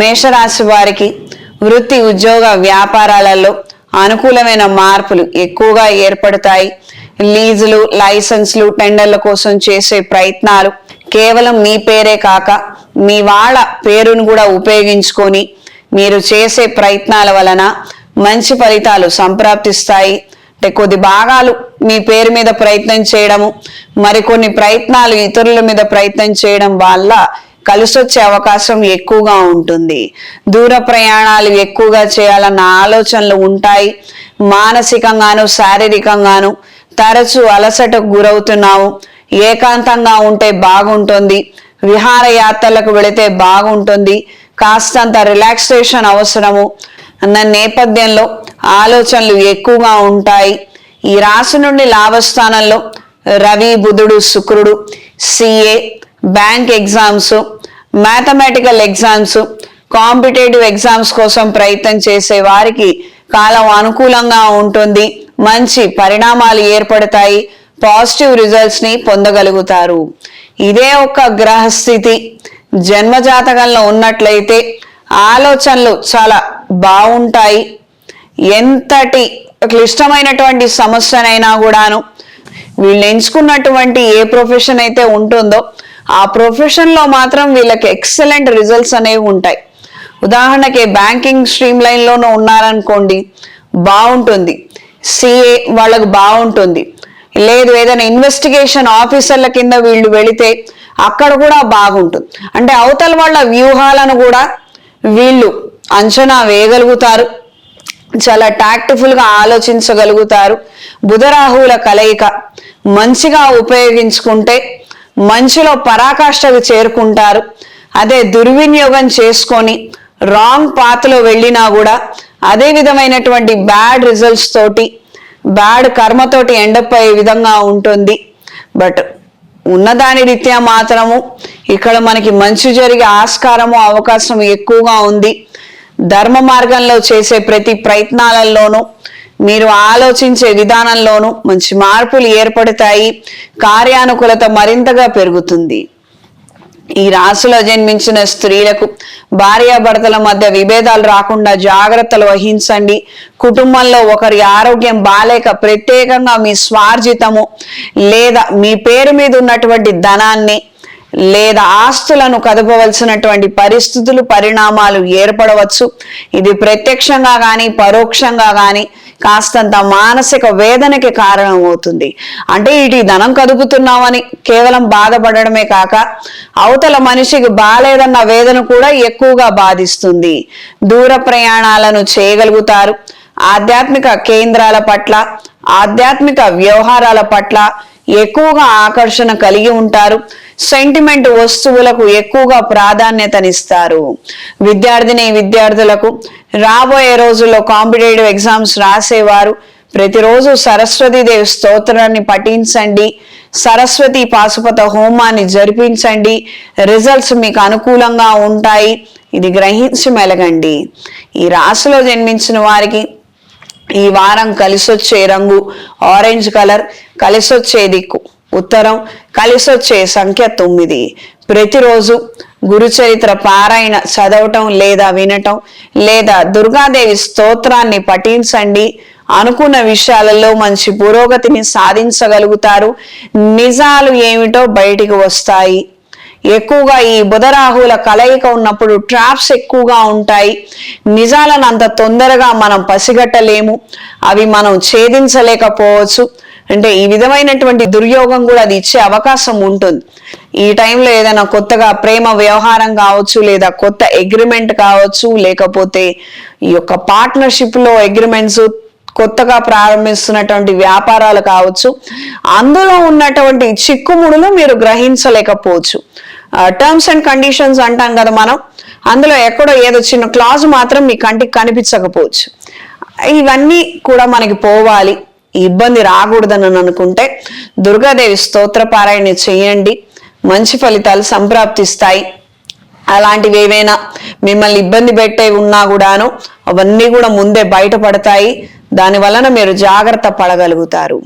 మేషరాశి వారికి వృత్తి ఉద్యోగ వ్యాపారాలలో అనుకూలమైన మార్పులు ఎక్కువగా ఏర్పడతాయి. లీజులు లైసెన్స్లు టెండర్ల కోసం చేసే ప్రయత్నాలు కేవలం మీ పేరే కాక మీ వాళ్ళ పేరును కూడా ఉపయోగించుకొని మీరు చేసే ప్రయత్నాల వలన మంచి ఫలితాలు సంప్రాప్తిస్తాయి. అంటే కొద్ది భాగాలు మీ పేరు మీద ప్రయత్నం చేయడము మరికొన్ని ప్రయత్నాలు ఇతరుల మీద ప్రయత్నం చేయడం వల్ల కలిసొచ్చే అవకాశం ఎక్కువగా ఉంటుంది. దూర ప్రయాణాలు ఎక్కువగా చేయాలన్న ఆలోచనలు ఉంటాయి. మానసికంగాను శారీరకంగాను తరచు అలసటకు గురవుతున్నావు. ఏకాంతంగా ఉంటే బాగుంటుంది. విహారయాత్రలకు వెళితే బాగుంటుంది. కాస్తంత రిలాక్సేషన్ అవసరము. అన్న నేపథ్యంలో ఆలోచనలు ఎక్కువగా ఉంటాయి. ఈ రాశి నుండి లాభస్థానంలో రవి బుధుడు శుక్రుడు CA bank exams mathematical exams competitive exams కోసం ప్రయత్నం చేసే వారికి కాలం అనుకూలంగా ఉంటుంది. మంచి పరిణామాలు ఏర్పడతాయి. పాజిటివ్ రిజల్ట్స్ని పొందగలుగుతారు. ఇదే ఒక గ్రహస్థితి. జన్మజాతకంలో ఉన్నట్లయితే ఆలోచనలు చాలా బాగుంటాయి. ఎంతటి క్లిష్టమైనటువంటి సమస్యనైనా కూడాను వీళ్ళు ఎంచుకున్నటువంటి ఏ ప్రొఫెషన్ అయితే ఉంటుందో ఆ ప్రొఫెషన్లో మాత్రం వీళ్ళకి ఎక్సలెంట్ రిజల్ట్స్ అనేవి ఉంటాయి. ఉదాహరణకి బ్యాంకింగ్ స్ట్రీమ్ లైన్లోనూ ఉన్నారనుకోండి బాగుంటుంది. సిఏ వాళ్ళకు బాగుంటుంది. లేదు ఏదైనా ఇన్వెస్టిగేషన్ ఆఫీసర్ల కింద వీళ్ళు వెళితే అక్కడ కూడా బాగుంటుంది. అంటే అవతల వాళ్ళ వ్యూహాలను కూడా వీళ్ళు అంచనా వేయగలుగుతారు. చాలా టాక్టిఫుల్గా ఆలోచించగలుగుతారు. బుధరాహువుల కలయిక మంచిగా ఉపయోగించుకుంటే మంచిలో పరాకాష్ఠకు చేరుకుంటారు. అదే దుర్వినియోగం చేసుకొని రాంగ్ పాత్లో వెళ్ళినా కూడా అదే విధమైనటువంటి బ్యాడ్ రిజల్ట్స్ తోటి బ్యాడ్ కర్మతోటి ఎండప్ అయ్యే విధంగా ఉంటుంది. బట్ ఉన్నదాని రీత్యా మాత్రము ఇక్కడ మనకి మంచి జరిగే ఆస్కారము అవకాశం ఎక్కువగా ఉంది. ధర్మ మార్గంలో చేసే ప్రతి ప్రయత్నాలలోనూ మీరు ఆలోచించే విధానంలోనూ మంచి మార్పులు ఏర్పడతాయి. కార్యానుకూలత మరింతగా పెరుగుతుంది. ఈ రాశిలో జన్మించిన స్త్రీలకు భార్యాభర్తల మధ్య విభేదాలు రాకుండా జాగ్రత్తలు వహించండి. కుటుంబంలో ఒకరి ఆరోగ్యం బాలేక ప్రత్యేకంగా మీ స్వార్జితము లేదా మీ పేరు మీద ఉన్నటువంటి ధనాన్ని లేదా ఆస్తులను కదపవలసినటువంటి పరిస్థితులు పరిణామాలు ఏర్పడవచ్చు. ఇది ప్రత్యక్షంగా కానీ పరోక్షంగా కానీ కాస్తంత మానసిక వేదనకి కారణమవుతుంది. అంటే ఇటు ధనం కదుపుతున్నామని కేవలం బాధపడడమే కాక అవతల మనిషికి బాలేదన్న వేదన కూడా ఎక్కువగా బాధిస్తుంది. దూర ప్రయాణాలను చేయగలుగుతారు. ఆధ్యాత్మిక కేంద్రాల పట్ల ఆధ్యాత్మిక వ్యవహారాల పట్ల ఎక్కువగా ఆకర్షణ కలిగి ఉంటారు. సెంటిమెంట్ వస్తువులకు ఎక్కువగా ప్రాధాన్యతనిస్తారు. విద్యార్థిని విద్యార్థులకు రాబోయే రోజుల్లో కాంపిటేటివ్ ఎగ్జామ్స్ రాసేవారు. ప్రతిరోజు సరస్వతీదేవి స్తోత్రాన్ని పఠించండి. సరస్వతి పాశుపత హోమాన్ని జరిపించండి. రిజల్ట్స్ మీకు అనుకూలంగా ఉంటాయి. ఇది గ్రహించి మెలగండి. ఈ రాశిలో జన్మించిన వారికి ఈ వారం కలిసొచ్చే రంగు ఆరెంజ్ కలర్ కలిసొచ్చే దిక్కు. ఉత్తరం కలిసొచ్చే సంఖ్య తొమ్మిది. ప్రతిరోజు గురుచరిత్ర పారాయణ చదవటం లేదా వినటం లేదా దుర్గాదేవి స్తోత్రాన్ని పఠించండి. అనుకున్న విషయాలలో మంచి పురోగతిని సాధించగలుగుతారు. నిజాలు ఏమిటో బయటికి వస్తాయి. ఎక్కువగా ఈ బుధరాహుల కలయిక ఉన్నప్పుడు ట్రాప్స్ ఎక్కువగా ఉంటాయి. నిజాలను అంత తొందరగా మనం పసిగట్టలేము. అవి మనం ఛేదించలేకపోవచ్చు. అంటే ఈ విధమైనటువంటి దుర్యోగం కూడా అది ఇచ్చే అవకాశం ఉంటుంది. ఈ టైంలో ఏదైనా కొత్తగా ప్రేమ వ్యవహారం కావచ్చు లేదా కొత్త అగ్రిమెంట్ కావచ్చు లేకపోతే ఈ యొక్క పార్ట్నర్షిప్లో అగ్రిమెంట్స్ కొత్తగా ప్రారంభిస్తున్నటువంటి వ్యాపారాలు కావచ్చు అందులో ఉన్నటువంటి చిక్కుముడులు మీరు గ్రహించలేకపోవచ్చు. టర్మ్స్ అండ్ కండిషన్స్ అంటాం కదా మనం అందులో ఎక్కడో ఏదో చిన్న క్లాజ్ మాత్రం మీ కంటికి కనిపించకపోవచ్చు. ఇవన్నీ కూడా మనకి పోవాలి. ఇబ్బంది రాకూడదని అనుకుంటే దుర్గాదేవి స్తోత్ర పారాయణ చేయండి. మంచి ఫలితాలు సంప్రాప్తిస్తాయి. అలాంటివి ఏవైనా మిమ్మల్ని ఇబ్బంది పెట్టే ఉన్నా కూడాను అవన్నీ కూడా ముందే బయటపడతాయి. దాని వలన మీరు జాగ్రత్త పడగలుగుతారు.